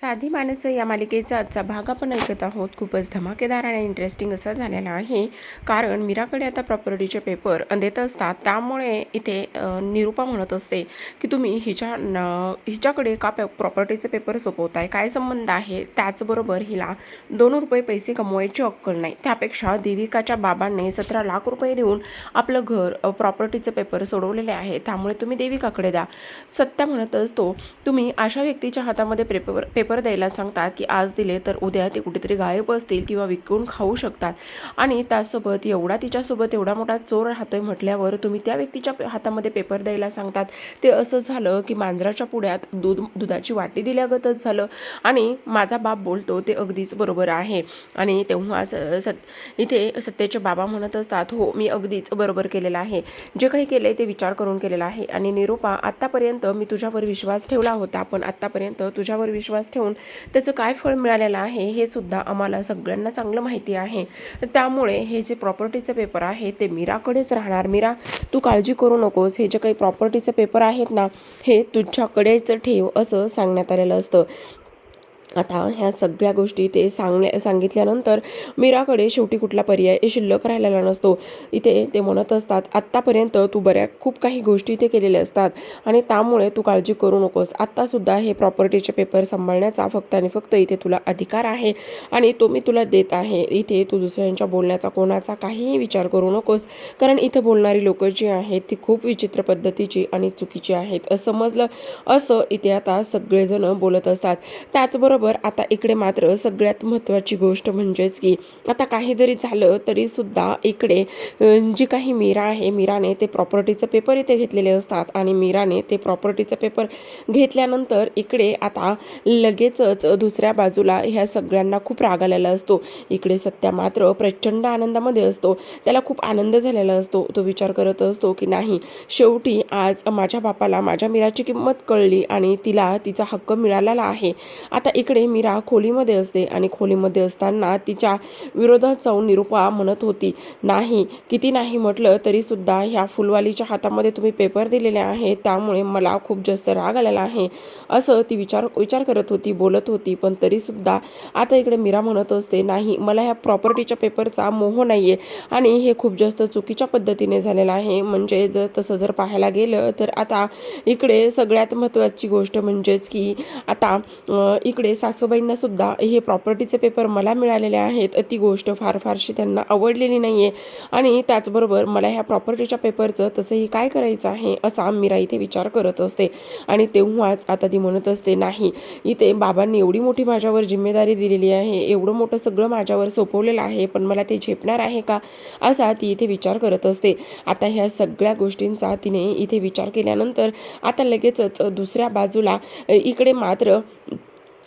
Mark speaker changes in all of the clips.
Speaker 1: साधी माणसं या मालिकेचा आजचा भाग आपण ऐकत आहोत. खूपच धमाकेदार आणि इंटरेस्टिंग असा झालेला आहे. कारण मीराकडे आता प्रॉपर्टीचे पेपर देत असतात. त्यामुळे इथे निरूपा म्हणत असते की तुम्ही हिच्या न हिच्याकडे का पे प्रॉपर्टीचे पेपर सोपवताय? काय संबंध आहे? त्याचबरोबर हिला दोन रुपये पैसे कमवायची अक्कल नाही. त्यापेक्षा देविकाच्या बाबांनी सतरा लाख रुपये देऊन आपलं घर प्रॉपर्टीचे पेपर सोडवलेले आहे. त्यामुळे तुम्ही देविकाकडे द्या. सत्य म्हणत असतो तुम्ही अशा व्यक्तीच्या हातामध्ये पेपर पेपर पेपर द्यायला सांगतात की आज दिले तर उद्या ते कुठेतरी गायब असतील किंवा विकून खाऊ शकतात. आणि त्यासोबत एवढा तिच्यासोबत एवढा मोठा चोर राहतोय म्हटल्यावर तुम्ही त्या व्यक्तीच्या हातामध्ये पेपर द्यायला सांगतात. ते असं झालं की मांजराच्या पुढ्यात दूध दुधाची वाटी दिल्यागतच झालं. आणि माझा बाप बोलतो ते अगदीच बरोबर आहे. आणि तेव्हा स सत इथे सत्याचे बाबा म्हणत असतात हो मी अगदीच बरोबर केलेलं आहे. जे काही केले ते विचार करून केलेलं आहे. आणि निरूपा आत्तापर्यंत मी तुझ्यावर विश्वास ठेवला होता पण आत्तापर्यंत तुझ्यावर विश्वास ठेव ठेवून त्याचं काय फळ मिळालेलं आहे हे सुद्धा आम्हाला सगळ्यांना चांगलं माहिती आहे. त्यामुळे हे जे प्रॉपर्टीचे पेपर आहे ते मीराकडेच राहणार. मीरा तू काळजी करू नकोस. हे जे काही प्रॉपर्टीचे पेपर आहेत ना हे तुझ्याकडेच ठेव असं सांगण्यात आलेलं असतं. आता ह्या सगळ्या गोष्टी ते सांगण्या सांगितल्यानंतर मीराकडे शेवटी कुठला पर्याय शिल्लक राहिलेला नसतो. इथे ते म्हणत असतात आत्तापर्यंत तू बऱ्या खूप काही गोष्टी ते केलेल्या असतात आणि त्यामुळे तू काळजी करू नकोस. आत्तासुद्धा हे प्रॉपर्टीचे पेपर सांभाळण्याचा फक्त आणि फक्त इथे तुला अधिकार आहे आणि तो मी तुला देत आहे. इथे तू दुसऱ्यांच्या बोलण्याचा कोणाचा काहीही विचार करू नकोस. कारण इथं बोलणारी लोकं जी आहेत ती खूप विचित्र पद्धतीची आणि चुकीची आहेत. असं समजलं असं इथे आता सगळेजण बोलत असतात. त्याचबरोबर आता इकडे मात्र सगळ्यात महत्त्वाची गोष्ट म्हणजेच की आता काही जरी झालं तरीसुद्धा इकडे जी काही मीरा आहे मीराने ते प्रॉपर्टीचं पेपर इथे घेतलेले असतात आणि मीराने ते प्रॉपर्टीचं पेपर घेतल्यानंतर इकडे आता लगेचच दुसऱ्या बाजूला ह्या सगळ्यांना खूप राग आलेला असतो. इकडे सत्या मात्र प्रचंड आनंदामध्ये असतो. त्याला खूप आनंद झालेला असतो. तो विचार करत असतो की नाही शेवटी आज माझ्या बापाला माझ्या मीराची किंमत कळली आणि तिला तिचा हक्क मिळालेला आहे. आता इकडे मीरा खोलीमध्ये असते आणि खोलीमध्ये असताना तिच्या विरोधात जाऊन निरूपा म्हणत होती नाही किती नाही म्हटलं तरी सुद्धा ह्या फुलवालीच्या हातामध्ये तुम्ही पेपर दिलेले आहे त्यामुळे मला खूप जास्त राग आलेला आहे असं ती विचार विचार करत होती बोलत होती. पण तरीसुद्धा आता इकडे मीरा म्हणत असते नाही मला ह्या प्रॉपर्टीच्या पेपरचा मोह नाही आहे आणि हे खूप जास्त चुकीच्या पद्धतीने झालेलं आहे. म्हणजे जर तसं जर पाहायला गेलं तर आता इकडे सगळ्यात महत्त्वाची गोष्ट म्हणजेच की आता इकडे सासूबाईंना सुद्धा हे प्रॉपर्टीचे पेपर मला मिळालेले आहेत ती गोष्ट फार फारशी त्यांना आवडलेली नाही आहे आणि त्याचबरोबर मला ह्या प्रॉपर्टीच्या पेपरचं तसंही काय करायचं आहे असा मीरा इथे विचार करत असते. आणि तेव्हाच आता ती म्हणत असते नाही इथे बाबांनी एवढी मोठी माझ्यावर जिम्मेदारी दिलेली आहे एवढं मोठं सगळं माझ्यावर सोपवलेलं आहे पण मला ते झेपणार आहे का? असा ती इथे विचार करत असते. आता ह्या सगळ्या गोष्टींचा तिने इथे विचार केल्यानंतर आता लगेचच दुसऱ्या बाजूला इकडे मात्र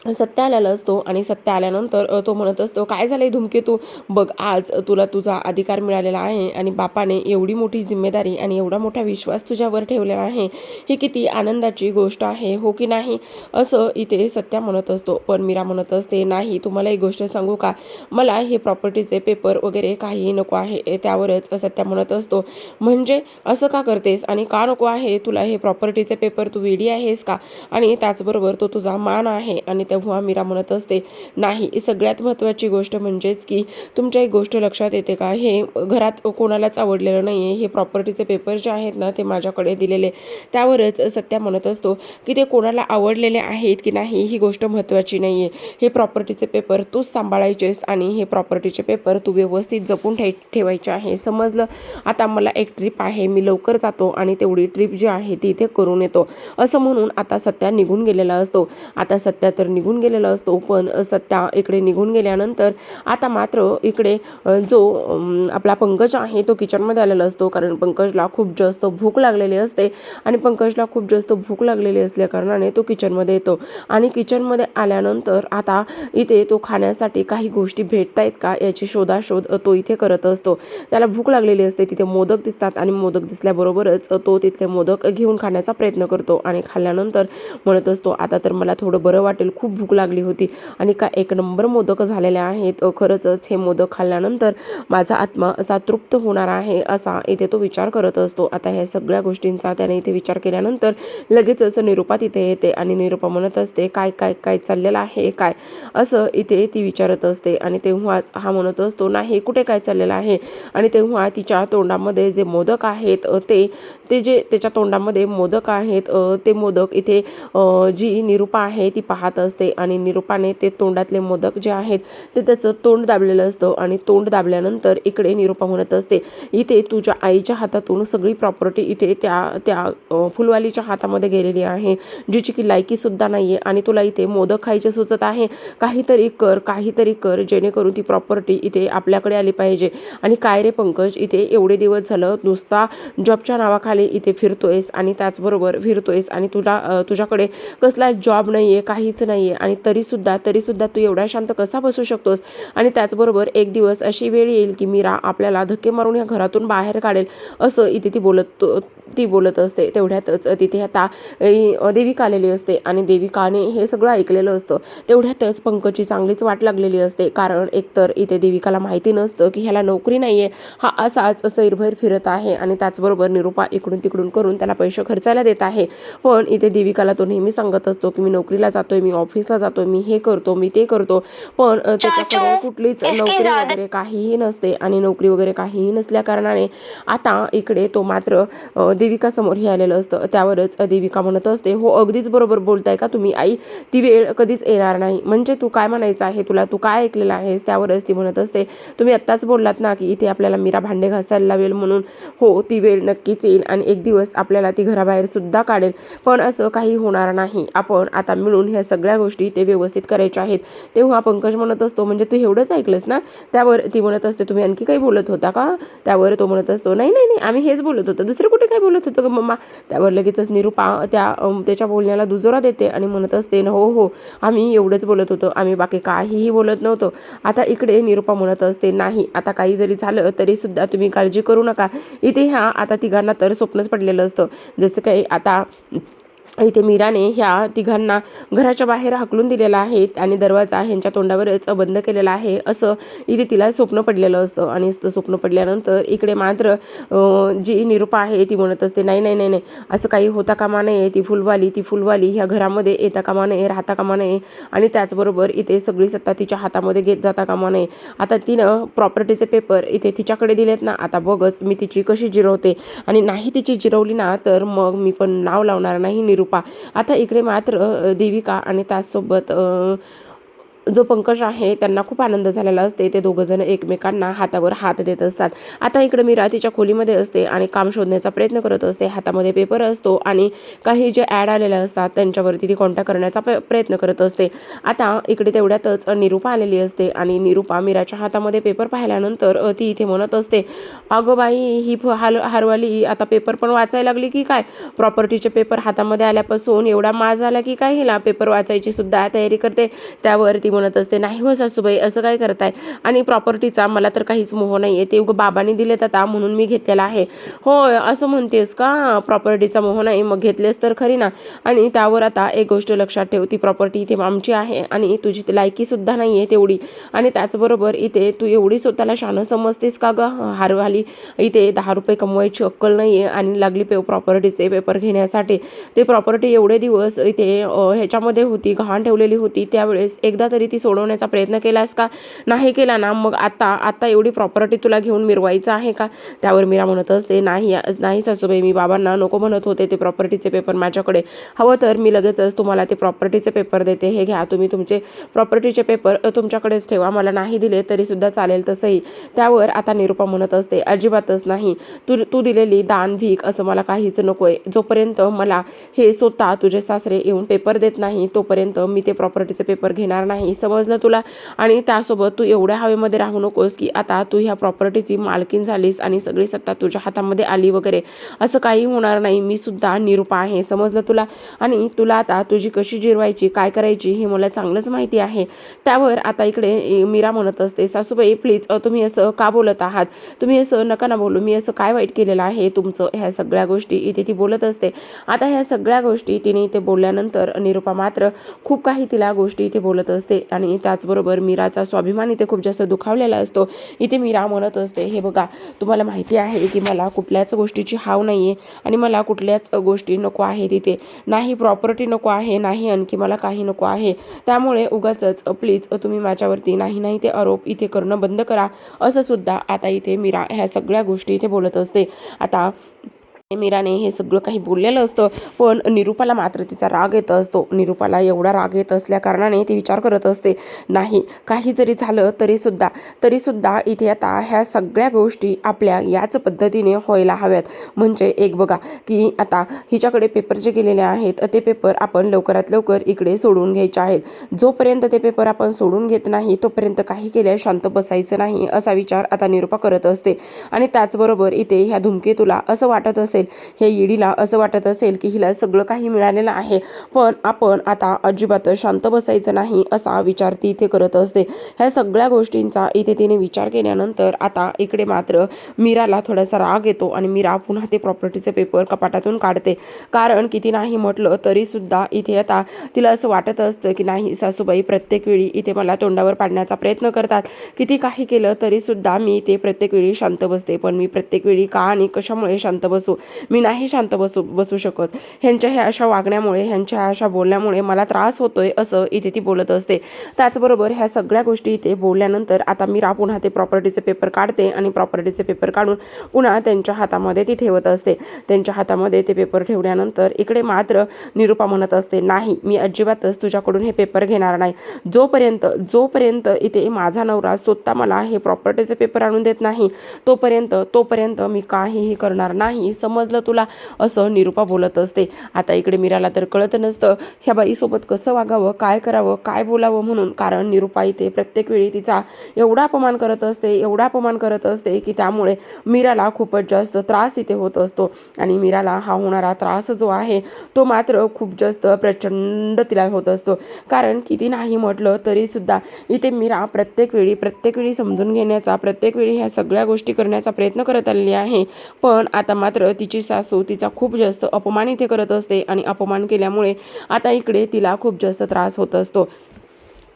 Speaker 1: सत्य आलेला असतो आणि सत्य आल्यानंतर तो म्हणत असतो काय झालंय धूमकेतू बघ आज तुला तुझा अधिकार मिळालेला आहे आणि बापाने एवढी मोठी जिम्मेदारी आणि एवढा मोठा विश्वास तुझ्यावर ठेवलेला आहे. ही किती आनंदाची गोष्ट आहे हो की नाही? असं इथे सत्या म्हणत असतो. पण मीरा म्हणत असते नाही तुम्हाला एक गोष्ट सांगू का? मला हे प्रॉपर्टीचे पेपर वगैरे काहीही नको आहे. त्यावरच सत्या म्हणत असतो. म्हणजे असं का करतेस? आणि का नको आहे? तुला हे प्रॉपर्टीचे पेपर तू वेडी आहेस का? आणि त्याचबरोबर तो तुझा मान आहे आणि तेव्हा मीरा म्हणत असते. नाही सगळ्यात महत्त्वाची गोष्ट म्हणजेच की तुमच्या एक गोष्ट लक्षात येते का? हे घरात कोणालाच आवडलेलं नाही आहे हे प्रॉपर्टीचे पेपर जे आहेत ना ते माझ्याकडे दिलेले. त्यावरच सत्या म्हणत असतो की ते कोणाला आवडलेले आहेत की नाही ही गोष्ट महत्त्वाची नाही आहे हे प्रॉपर्टीचे पेपर तूच सांभाळायचेस आणि हे प्रॉपर्टीचे पेपर तू व्यवस्थित जपून ठे ठेवायचे आहे. समजलं? आता मला एक ट्रिप आहे. मी लवकर जातो आणि तेवढी ट्रिप जी आहे ती इथे करून येतो. असं म्हणून आता सत्या निघून गेलेला असतो. आता सत्या तर निघून निघून गेलेला असतो पण सत्या इकडे निघून गेल्यानंतर आता मात्र इकडे जो आपला पंकज आहे तो किचनमध्ये आलेला असतो. कारण पंकजला खूप जास्त भूक लागलेली असते आणि पंकजला खूप जास्त भूक लागलेली असल्या कारणाने तो किचनमध्ये येतो. आणि किचनमध्ये आल्यानंतर आता इथे तो खाण्यासाठी काही गोष्टी भेटत आहेत का याची शोधाशोध तो इथे करत असतो. त्याला भूक लागलेली असते तिथे मोदक दिसतात आणि मोदक दिसल्याबरोबरच तो तिथले मोदक घेऊन खाण्याचा प्रयत्न करतो आणि खाल्ल्यानंतर म्हणत असतो आता तर मला थोडं बरं वाटेल खूप भूक लागली होती. आणि का एक नंबर मोदक झालेले आहेत. खरंच खरंचच हे मोदक खाल्ल्यानंतर माझा आत्मा असा तृप्त होणार आहे असा इथे तो विचार करत असतो. आता ह्या सगळ्या गोष्टींचा त्याने इथे विचार केल्यानंतर लगेचच निरूपा तिथे येते आणि निरूपा म्हणत असते काय काय काय चाललेलं आहे? काय? असं इथे ती विचारत असते. आणि तेव्हाच हा म्हणत असतो नाही कुठे काय चाललेलं आहे? आणि तेव्हा तिच्या तोंडामध्ये जे मोदक आहेत ते ते जे त्याच्या तोंडामध्ये मोदक आहेत ते मोदक इथे जी निरूपा आहे ती पाहत असते. आणि निरूपाने ते तोंडातले मोदक जे आहेत ते त्याचं तोंड दाबलेलं असतं आणि तोंड दाबल्यानंतर इकडे निरूपा म्हणत असते इथे तुझ्या आईच्या हातातून सगळी प्रॉपर्टी इथे त्या त्या फुलवालीच्या हातामध्ये गेलेली आहे जिची की लायकीसुद्धा नाही आहे आणि तुला इथे मोदक खायचे सुचत आहे. काहीतरी कर काहीतरी कर जेणेकरून ती प्रॉपर्टी इथे आपल्याकडे आली पाहिजे. आणि काय रे पंकज इथे एवढे दिवस झालं नुसता जॉबच्या नावाखाली इथे फिरतोयस आणि त्याचबरोबर फिरतोयस आणि तुला तुझ्याकडे कसला जॉब नाही आहे काहीच नाही आहे आणि तरीसुद्धा तरीसुद्धा तू एवढा शांत कसा बसू शकतोस? आणि त्याचबरोबर एक दिवस अशी वेळ येईल की मीरा आपल्याला धक्के मारून या घरातून बाहेर काढेल असं इथे ती बोलत ती बोलत असते. तेवढ्यातच तिथे आता देविका आलेली असते आणि देविकाने हे सगळं ऐकलेलं असतं. तेवढ्यातच पंकजची चांगलीच वाट लागलेली असते. कारण एकतर इथे देविकाला माहिती नसतं की ह्याला नोकरी नाही आहे हा असाच सैरभैर फिरत आहे आणि त्याचबरोबर निरूपा इकडून तिकडून करून त्याला पैसे खर्चायला देत आहे. पण इथे देविकाला तो नेहमी सांगत असतो की मी नोकरीला जातोय मी ऑफिसला जातोय मी हे करतो मी ते करतो. पण त्याच्याकडे कुठलीच नोकरी वगैरे काहीही नसते आणि नोकरी वगैरे काहीही नसल्या कारणाने आता इकडे तो मात्र देविकासमोर हे आलेलं असतं. त्यावरच देविका म्हणत असते हो अगदीच बरोबर बोलताय का तुम्ही? आई ती वेळ कधीच येणार नाही. म्हणजे तू काय म्हणायचं आहे? तुला तू काय ऐकलेलं आहेस? त्यावरच ती म्हणत असते तुम्ही आत्ताच बोललात ना की इथे आपल्याला मीरा भांडे घासायला लावेल म्हणून. हो ती वेळ नक्कीच येईल आणि एक दिवस आपल्याला ती घराबाहेर सुद्धा काढेल. पण असं काही होणार नाही. आपण आता मिळून ह्या सगळ्या गोष्टी ते व्यवस्थित करायच्या आहेत. तेव्हा पंकज म्हणत असतो म्हणजे तू एवढंच ऐकलंस ना? त्यावर ती म्हणत असते तुम्ही आणखी काही बोलत होता का? त्यावर तो म्हणत असतो नाही नाही नाही आम्ही हेच बोलत होतो. दुसरं कुठे काय बोलत होतो मम्मा? त्यावर लगेचच निरूपा त्या त्याच्या बोलण्याला दुजोरा देते आणि म्हणत असते ना हो हो आम्ही एवढंच बोलत होतो. आम्ही बाकी काहीही बोलत नव्हतो. आता इकडे निरूपा म्हणत असते नाही आता काही जरी झालं तरी सुद्धा तुम्ही काळजी करू नका. इथे ह्या आता तिघांना तर स्वप्नच पडलेलं असतं. जसं काही आता इथे मीराने ह्या तिघांना घराच्या बाहेर हाकलून दिलेला आहे आणि दरवाजा ह्यांच्या तोंडावरच बंद केलेला आहे असं इथे तिला स्वप्न पडलेलं असतं. आणि स्वप्न पडल्यानंतर इकडे मात्र जी निरूपा आहे ती म्हणत असते नाही नाही नाही नाही असं काही होता कामा नये. ती फुलवाली ती फुलवाली ह्या घरामध्ये येता कामा नये राहता कामा नये. आणि त्याचबरोबर इथे सगळी सत्ता तिच्या हातामध्ये घेत जाता कामा नये. आता तिनं प्रॉपर्टीचे पेपर इथे तिच्याकडे दिलेत ना. आता बघच मी तिची कशी जिरवते. आणि नाही तिची जिरवली ना तर मग मी पण नाव लावणार नाही निरूपा आता इकडे मात्र देविका आणि त्याचसोबत जो पंकज आहे त्यांना खूप आनंद झालेला असते. ते दोघंजण एकमेकांना हातावर हात देत असतात. आता इकडे मी रातीच्या खोलीमध्ये असते आणि काम शोधण्याचा प्रयत्न करत असते. हातामध्ये पेपर असतो आणि काही जे ॲड आलेले असतात त्यांच्यावरती ती कॉन्टॅक्ट करण्याचा प- प्रयत्न करत असते. आता इकडे तेवढ्यातच निरूपा आलेली असते आणि निरूपा मीराच्या हातामध्ये पेपर पाहिल्यानंतर ती इथे म्हणत असते अगं बाई ही फ- हाल हरवाली आता पेपर पण वाचायला लागली की काय? प्रॉपर्टीचे पेपर हातामध्ये आल्यापासून एवढा माज झाला की काय हिला? पेपर वाचायची सुद्धा तयारी करते. त्यावर ती म्हणत असते. नाही हो सासूबाई असं काय करताय? आणि प्रॉपर्टीचा मला तर काहीच मोह नाही आहे ते उगं बाबांनी दिलेत आता म्हणून मी घेतलेला आहे. होय असं म्हणतेस का? प्रॉपर्टीचा मोह नाही. मग घेतलेस तर खरी ना. आणि त्यावर आता एक गोष्ट लक्षात ठेव ती प्रॉपर्टी इथे आमची आहे आणि तुझी लायकी लायकीसुद्धा नाही आहे तेवढी. आणि त्याचबरोबर इथे तू एवढी स्वतःला शानं समजतेस का ग? हारवाली. इथे दहा रुपये कमवायची अक्कल नाही आहे आणि लागली पे प्रॉपर्टीचे पेपर घेण्यासाठी. ते प्रॉपर्टी एवढे दिवस इथे ह्याच्यामध्ये होती गहाण ठेवलेली होती. त्यावेळेस एकदा तरी ती सोडवण्याचा प्रयत्न केलास का? नाही केला ना. मग आता आता एवढी प्रॉपर्टी तुला घेऊन मिरवायचं आहे का? त्यावर मीरा म्हणत असते नाही नाही सासूबाई मी बाबांना नको म्हणत होते ते प्रॉपर्टीचे पेपर माझ्याकडे. हवं तर मी लगेचच तुम्हाला ते प्रॉपर्टीचे पेपर देते. हे घ्या तुम्ही तुमचे प्रॉपर्टीचे पेपर तुमच्याकडेच ठेवा. मला नाही दिले तरीसुद्धा चालेल तसंही. त्यावर आता निरूपा म्हणत असते अजिबातच नाही. तू तू दिलेली दान भीक असं मला काहीच नको आहे जोपर्यंत मला हे स्वतः तुझे सासरे येऊन पेपर देत नाही तोपर्यंत मी ते प्रॉपर्टीचे पेपर घेणार नाही. नाही समजलं तुला? आणि त्यासोबत तू एवढ्या हवेमध्ये राहू नकोस की आता तू ह्या प्रॉपर्टीची मालकीन झालीस आणि सगळी सत्ता तुझ्या हातामध्ये आली वगैरे. असं काही होणार नाही. मी सुद्धा निरूपा आहे. समजलं तुला? आणि तुला आता तुझी कशी जिरवायची काय करायची हे मला चांगलंच माहिती आहे. त्यावर आता इकडे मीरा म्हणत असते सासूबाई प्लीज तुम्ही असं का बोलत आहात? तुम्ही असं नका ना बोलू. मी असं काय वाईट केलेलं आहे? तुमचं ह्या सगळ्या गोष्टी इथे ती बोलत असते. आता ह्या सगळ्या गोष्टी तिने इथे बोलल्यानंतर निरूपा मात्र खूप काही तिला गोष्टी इथे बोलत असते. आणि त्याचबरोबर मीराचा स्वाभिमान इथे खूप जास्त दुखावलेला असतो. इथे मीरा म्हणत असते हे बघा तुम्हाला माहिती आहे की मला कुठल्याच गोष्टीची हाव नाही आहे आणि मला कुठल्याच गोष्टी नको आहे तिथे नाही प्रॉपर्टी नको आहे नाही आणखी मला काही नको आहे. त्यामुळे उगाचच प्लीज तुम्ही माझ्यावरती नाही नाही ते आरोप इथे करणं बंद करा. असं सुद्धा आता इथे मीरा ह्या सगळ्या गोष्टी इथे बोलत असते. आता मीराने हे सगळं काही बोललेलं असतं. पण निरूपाला मात्र तिचा राग येत असतो. निरूपाला एवढा राग येत असल्या कारणाने ती विचार करत असते. नाही काही जरी झालं तरीसुद्धा तरीसुद्धा इथे आता ह्या सगळ्या गोष्टी आपल्या याच पद्धतीने व्हायला हव्यात. म्हणजे एक बघा की आता हिच्याकडे पेपर जे गेलेले आहेत ते पेपर आपण लवकरात लवकर इकडे सोडून घ्यायचे आहेत. जोपर्यंत ते पेपर आपण सोडून घेत नाही तोपर्यंत काही केल्या शांत बसायचं नाही असा विचार आता निरूपा करत असते. आणि त्याचबरोबर इथे ह्या धुमकेतूला असं वाटत असेल हे ईडीला असं वाटत असेल की हिला सगळं काही मिळालेलं आहे. पण आपण आता अजिबात शांत बसायचं नाही असा विचार ती इथे करत असते. ह्या सगळ्या गोष्टींचा इथे तिने विचार केल्यानंतर आता इकडे मात्र मीराला थोडासा राग येतो आणि मीरा पुन्हा ते प्रॉपर्टीचे पेपर कपाटातून काढते. कारण किती नाही म्हटलं तरी सुद्धा इथे आता तिला असं वाटत असतं की नाही सासूबाई प्रत्येक वेळी इथे मला तोंडावर पाडण्याचा प्रयत्न करतात. किती काही केलं तरी सुद्धा मी ते प्रत्येक वेळी शांत बसते. पण मी प्रत्येक वेळी का आणि कशामुळे शांत बसू? मी नाही शांत बसू बसू शकत. ह्यांच्या ह्या अशा वागण्यामुळे ह्यांच्या ह्या अशा बोलण्यामुळे मला त्रास होतोय असं इथे ती बोलत असते. त्याचबरोबर ह्या सगळ्या गोष्टी इथे बोलल्यानंतर आता मीरा पुन्हा ते प्रॉपर्टीचे पेपर काढते आणि प्रॉपर्टीचे पेपर काढून पुन्हा त्यांच्या हातामध्ये ती ठेवत असते. त्यांच्या हातामध्ये ते पेपर ठेवल्यानंतर इकडे मात्र निरूपा म्हणत असते नाही मी अजिबातच तुझ्याकडून हे पेपर घेणार नाही. जोपर्यंत जोपर्यंत इथे माझा नवरा स्वतः मला हे प्रॉपर्टीचे पेपर आणून देत नाही तोपर्यंत तोपर्यंत मी काहीही करणार नाही. समजलं तुला? असं निरूपा बोलत असते. आता इकडे मीराला तर कळत नसतं ह्या बाईसोबत कसं वागावं काय करावं काय बोलावं म्हणून. कारण निरूपा इथे प्रत्येक वेळी तिचा एवढा अपमान करत असते एवढा अपमान करत असते की त्यामुळे मीराला खूपच जास्त त्रास इथे होत असतो. आणि मीराला हा होणारा त्रास जो आहे तो मात्र खूप जास्त प्रचंड तिला होत असतो. कारण किती नाही म्हटलं तरीसुद्धा इथे मीरा प्रत्येक वेळी प्रत्येक वेळी समजून घेण्याचा प्रत्येक वेळी ह्या सगळ्या गोष्टी करण्याचा प्रयत्न करत आलेली आहे. पण आता मात्र ती तिची सासू तिचा खूप जास्त अपमान इथे करत असते आणि अपमान केल्यामुळे आता इकडे तिला खूप जास्त त्रास होत असतो.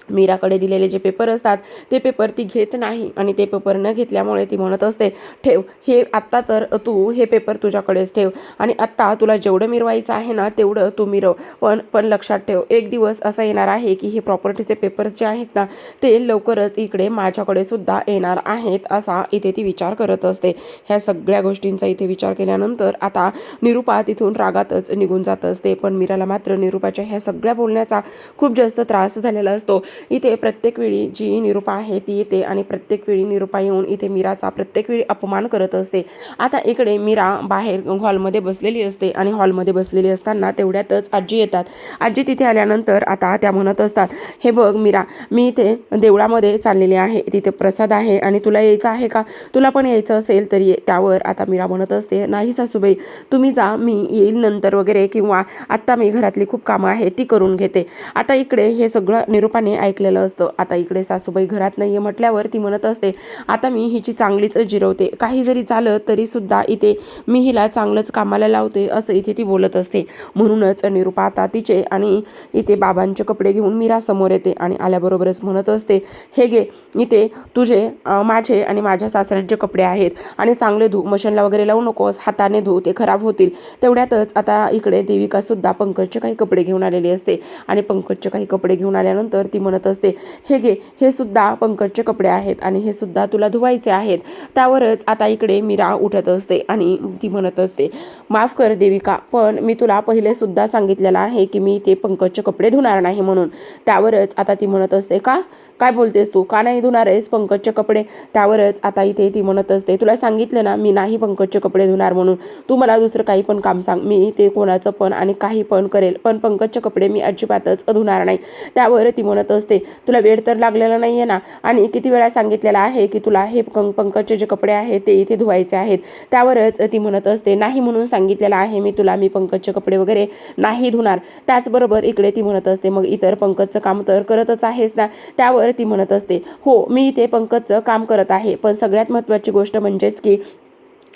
Speaker 1: मीराकडे दिलेले जे पेपर असतात ते पेपर ती घेत नाही आणि ते पेपर न घेतल्यामुळे ती म्हणत असते ठेव हे आत्ता तर तू हे पेपर तुझ्याकडेच ठेव आणि आत्ता तुला जेवढं मिरवायचं आहे ना तेवढं तू मिरव. पण पण लक्षात ठेव एक दिवस असा येणार आहे की हे प्रॉपर्टीचे पेपर्स जे आहेत ना ते लवकरच इकडे माझ्याकडे सुद्धा येणार आहेत असा इथे ती विचार करत असते. ह्या सगळ्या गोष्टींचा इथे विचार केल्यानंतर आता निरूपा तिथून रागातच निघून जात असते. पण मीराला मात्र निरूपाच्या ह्या सगळ्या बोलण्याचा खूप जास्त त्रास झालेला असतो. इथे प्रत्येक वेळी जी निरूपा आहे ती येते आणि प्रत्येक वेळी निरूपा येऊन इथे मीराचा प्रत्येक वेळी अपमान करत असते. आता इकडे मीरा बाहेर हॉलमध्ये बसलेली असते आणि हॉलमध्ये बसलेली असताना तेवढ्यातच आजी येतात. आजी तिथे आल्यानंतर आता त्या म्हणत असतात हे बघ मीरा मी इथे देवळामध्ये चाललेले आहे. तिथे प्रसाद आहे आणि तुला यायचं आहे का? तुला पण यायचं असेल तर ये. त्यावर आता मीरा म्हणत असते नाही सासूबाई तुम्ही जा मी येईल नंतर वगैरे किंवा आत्ता मी घरातली खूप कामं आहेत ती करून घेते. आता इकडे हे सगळं निरूपाने ऐकलेलं असतं. आता इकडे सासूबाई घरात नाही आहे म्हटल्यावर ती म्हणत असते आता मी हिची चांगलीच जिरवते. काही जरी झालं तरीसुद्धा इथे मी हिला चांगलंच कामाला लावते असं इथे ती बोलत असते. म्हणूनच निरूपा आता तिचे आणि इथे बाबांचे कपडे घेऊन मीरा समोर येते आणि आल्याबरोबरच म्हणत असते हे घे इथे तुझे माझे आणि माझ्या सासऱ्यांचे कपडे आहेत आणि चांगले धू मशीनला वगैरे लावू नकोस हाताने धू ते खराब होतील. तेवढ्यातच आता इकडे देविका सुद्धा पंकजचे काही कपडे घेऊन आलेली असते आणि पंकजचे काही कपडे घेऊन आल्यानंतर ती म्हणत असते. हे घे हे सुद्धा पंकजचे कपडे आहेत आणि हे सुद्धा तुला धुवायचे आहेत. त्यावरच आता इकडे मीरा उठत असते आणि ती म्हणत असते माफ कर देविका पण मी तुला पहिले सुद्धा सांगितलेलं आहे की मी ते पंकजचे कपडे धुणार नाही म्हणून. त्यावरच आता ती म्हणत असते का? काय बोलतेस तू? का नाही धुणार आहेस पंकजचे कपडे? त्यावरच आता इथे ती म्हणत असते तुला सांगितलं ना मी नाही पंकजचे कपडे धुणार म्हणून. तू मला दुसरं काही पण काम सांग. मी ते कोणाचं पण आणि काही पण करेल पण पंकजचे कपडे मी अजिबातच धुणार नाही. त्यावर ती म्हणत असते. तुला वेळ तर लागलेला नाही आहे ना? आणि किती वेळा सांगितलेलं आहे की तुला हे पंक पंकजचे जे कपडे आहेत ते इथे धुवायचे आहेत. त्यावरच ती म्हणत असते नाही म्हणून सांगितलेलं आहे मी तुला मी पंकजचे कपडे वगैरे नाही धुणार. त्याचबरोबर इकडे ती म्हणत असते मग इतर पंकजचं काम तर करतच आहेस ना? त्यावर ती म्हणत असते हो मी इथे पंकजचं काम करत आहे. पण सगळ्यात महत्त्वाची गोष्ट म्हणजेच की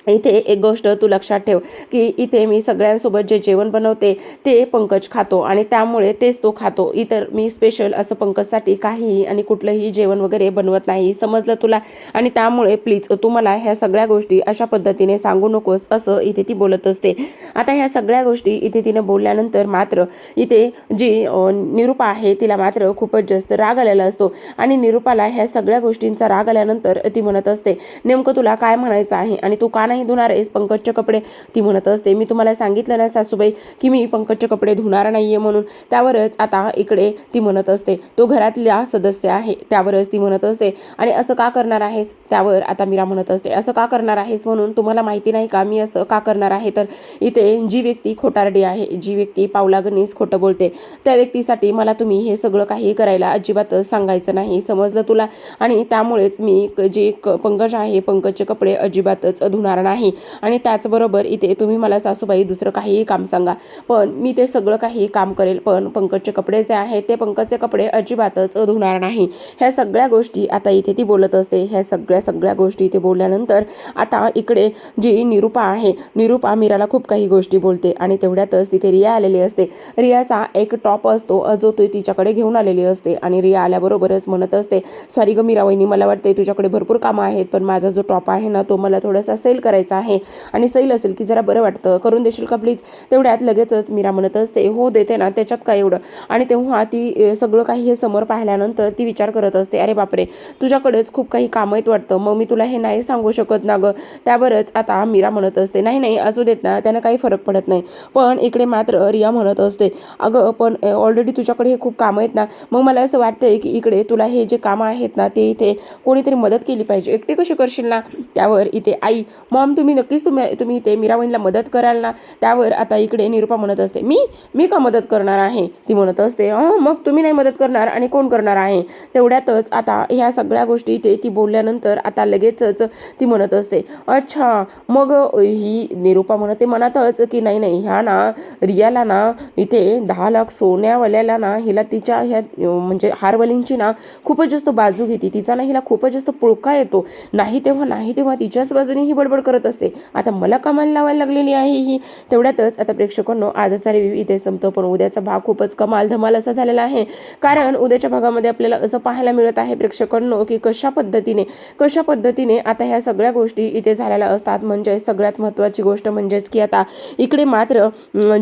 Speaker 1: इथे एक गोष्ट तू लक्षात ठेव की इथे मी सगळ्यांसोबत जे जेवण बनवते ते पंकज खातो आणि त्यामुळे तेच तो खातो. इतर मी स्पेशल असं पंकजसाठी काहीही आणि कुठलंही जेवण वगैरे बनवत नाही समजलं तुला? आणि त्यामुळे प्लीज तू मला ह्या सगळ्या गोष्टी अशा पद्धतीने सांगू नकोस असं इथे ती बोलत असते. आता ह्या सगळ्या गोष्टी इथे तिने बोलल्यानंतर मात्र इथे जी निरूपा आहे तिला मात्र खूपच जास्त राग आलेला असतो. आणि निरूपाला ह्या सगळ्या गोष्टींचा राग आल्यानंतर ती म्हणत असते नेमकं तुला काय म्हणायचं आहे? आणि तू का का नाही धुणार आहेस पंकजचे कपडे. ती म्हणत असते मी तुम्हाला सांगितलं ना सासूबाई की मी पंकजचे कपडे धुणार नाही आहे म्हणून. त्यावरच आता इकडे ती म्हणत असते तो घरातला सदस्य आहे. त्यावरच ती म्हणत असते आणि असं का करणार आहेस? त्यावर आता मीरा म्हणत असते असं का करणार आहेस म्हणून? तुम्हाला माहिती नाही का मी असं का करणार आहे? तर इथे जी व्यक्ती खोटारडी आहे जी व्यक्ती पावलागणीस खोटं बोलते त्या व्यक्तीसाठी मला तुम्ही हे सगळं काही करायला अजिबात सांगायचं नाही. समजलं तुला? आणि त्यामुळेच मी क- जे क- पंकज आहे पंकजचे कपडे अजिबातच धुणार नाही. आणि त्याचबरोबर इथे तुम्ही मला सासूबाई दुसरं काहीही काम सांगा. पण मी ते सगळं काही काम करेल पण पंकजचे कपडे जे आहेत ते पंकजचे कपडे अजिबातच धुणार नाही. ह्या सगळ्या गोष्टी आता इथे ती बोलत असते. ह्या सगळ्या सगळ्या गोष्टी इथे बोलल्यानंतर आता इकडे जी निरूपा आहे निरूपा मीराला खूप काही गोष्टी बोलते आणि तेवढ्यातच तिथे रिया आलेली असते. रियाचा एक टॉप असतो जो ती तिच्याकडे घेऊन आलेली असते आणि रिया आल्याबरोबरच म्हणत असते सॉरी ग मीरा वहिनी मला वाटते तुझ्याकडे भरपूर कामं आहेत पण माझा जो टॉप आहे ना तो मला थोडासा सेल करायचा आहे. आणि सैल असेल की जरा बरं वाटतं करून देशील का प्लीज तेवढ्यात लगेचच मीरा म्हणत असते हो देते ना त्याच्यात काय एवढं? आणि तेव्हा ती सगळं काही हे समोर पाहिल्यानंतर ती विचार करत असते अरे बापरे तुझ्याकडेच खूप काही कामं आहेत वाटतं मग मी तुला हे नाही सांगू शकत ना गं. त्यावरच आता मीरा म्हणत असते नाही नाही असू देत ना त्यानं काही फरक पडत नाही. पण इकडे मात्र रिया म्हणत असते अगं पण ऑलरेडी तुझ्याकडे हे खूप कामं आहेत ना मग मला असं वाटतंय की इकडे तुला हे जे कामं आहेत ना ते इथे कोणीतरी मदत केली पाहिजे. एकटी कशी करशील ना? त्यावर इथे आई मॉम तुम्ही नक्कीच तुम्ही तुम्ही इथे मीरावणीला मदत कराल ना त्यावर आता इकडे निरूपा म्हणत असते. मी मी का मदत करणार आहे? ती म्हणत असते. अं मग तुम्ही नाही मदत करणार आणि कोण करणार आहे? तेवढ्यातच आता ह्या सगळ्या गोष्टी ते ती बोलल्यानंतर आता लगेचच ती म्हणत असते. अच्छा मग ही निरूपा म्हणते मनातच की नाही नाही ह्या ना रियाला ना इथे दहा लाख सोन्यावाल्याला ना हिला तिच्या ह्या म्हणजे हारवलींची ना खूपच जास्त बाजू घेते. तिचा ना हिला खूपच जास्त पुळका येतो. नाही तेव्हा नाही तेव्हा तिच्याच बाजूने ही बडबड करत असते. आता मला कमाल लावायला लागलेली आहे ही. तेवढ्यातच आता प्रेक्षकांनो आजचा रिव्ह्यू इथे संपतो पण उद्याचा भाग खूपच कमाल धमाल असा झालेला आहे. कारण उद्याच्या भागामध्ये आपल्याला असं पाहायला मिळत आहे प्रेक्षकांनो की कशा पद्धतीने कशा पद्धतीने आता ह्या सगळ्या गोष्टी इथे झालेल्या असतात. म्हणजे सगळ्यात महत्त्वाची गोष्ट म्हणजेच की आता इकडे मात्र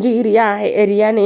Speaker 1: जी रिया आहे रियाने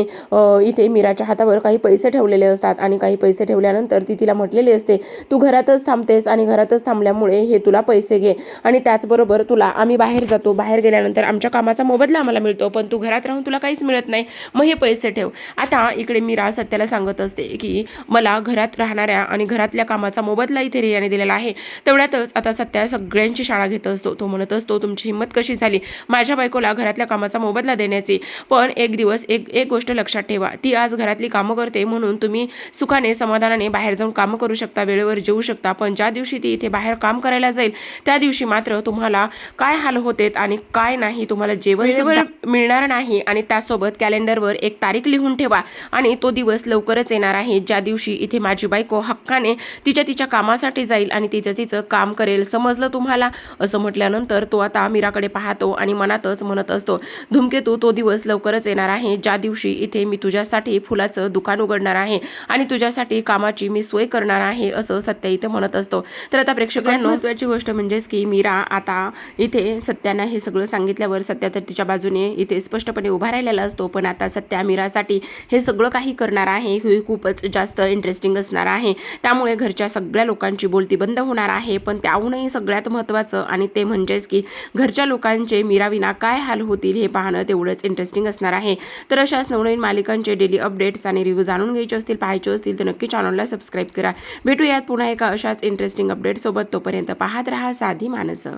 Speaker 1: इथे मीराच्या हातावर काही पैसे ठेवलेले असतात. आणि काही पैसे ठेवल्यानंतर ती तिला म्हटलेली असते तू घरातच थांबतेस आणि घरातच थांबल्यामुळे हे तुला पैसे घे. आणि त्याचबरोबर तुला आम्ही बाहेर जातो बाहेर गेल्यानंतर आमच्या कामाचा मोबदला आम्हाला मिळतो पण तू घरात राहून तुला काहीच मिळत नाही मग हे पैसे ठेव. आता इकडे मीरा सत्याला सांगत असते की मला घरात राहणाऱ्या आणि घरातल्या कामाचा मोबदला इथे रियाने दिलेला आहे. तेवढ्यातच आता सत्या सगळ्यांची शाळा घेत असतो तो म्हणत असतो तुमची हिंमत कशी झाली? माझ्या बायकोला घरातल्या कामाचा मोबदला देण्याची. पण एक दिवस एक एक गोष्ट लक्षात ठेवा ती आज घरातली कामं करते म्हणून तुम्ही सुखाने समाधानाने बाहेर जाऊन कामं करू शकता वेळेवर जेवू शकता पण ज्या दिवशी ती इथे बाहेर काम करायला जाईल त्या दिवशी मात्र तुम्हाला काय हाल होतेत आणि काय नाही तुम्हाला जेवण वेळेवर मिळणार नाही आणि त्यासोबत कॅलेंडरवर एक तारीख लिहून ठेवा आणि तो दिवस लवकरच येणार आहे. ज्या दिवशी इथे माझी बायको हक्काने तिच्या तिच्या कामासाठी जाईल आणि तिचं तिचं काम करेल समजलं तुम्हाला? असं म्हटल्यानंतर तो आता मीराकडे पाहतो आणि मनातच म्हणत असतो धूमकेतू तो दिवस लवकरच येणार आहे. ज्या दिवशी इथे मी तुझ्यासाठी फुलाचं दुकान उघडणार आहे आणि तुझ्यासाठी कामाची मी सोय करणार आहे असं सत्य इथे म्हणत असतो. तर आता प्रेक्षकांना महत्त्वाची गोष्ट म्हणजेच की मीरा आता इथे सत्यानं हे सगळं सांगितल्यावर सत्या तर तिच्या बाजूने इथे स्पष्टपणे उभा राहिलेला असतो पण आता सत्या मीरासाठी हे सगळं काही करणार आहे हे खूपच जास्त इंटरेस्टिंग असणार आहे. त्यामुळे घरच्या सगळ्या लोकांची बोलती बंद होणार आहे पण त्याहूनही सगळ्यात महत्त्वाचं आणि ते म्हणजेच की घरच्या लोकांचे मीराविना काय हाल होतील हे पाहणं तेवढंच इंटरेस्टिंग असणार आहे. तर अशाच नवनवीन मालिकांचे डेली अपडेट्स आणि रिव्ह्यू जाणून घ्यायचे असतील पाहायचे असतील तर नक्की चॅनलला सबस्क्राईब करा. भेटूयात पुन्हा एका अशाच इंटरेस्टिंग अपडेटसोबत तोपर्यंत पाहत रहा साधी माणसं.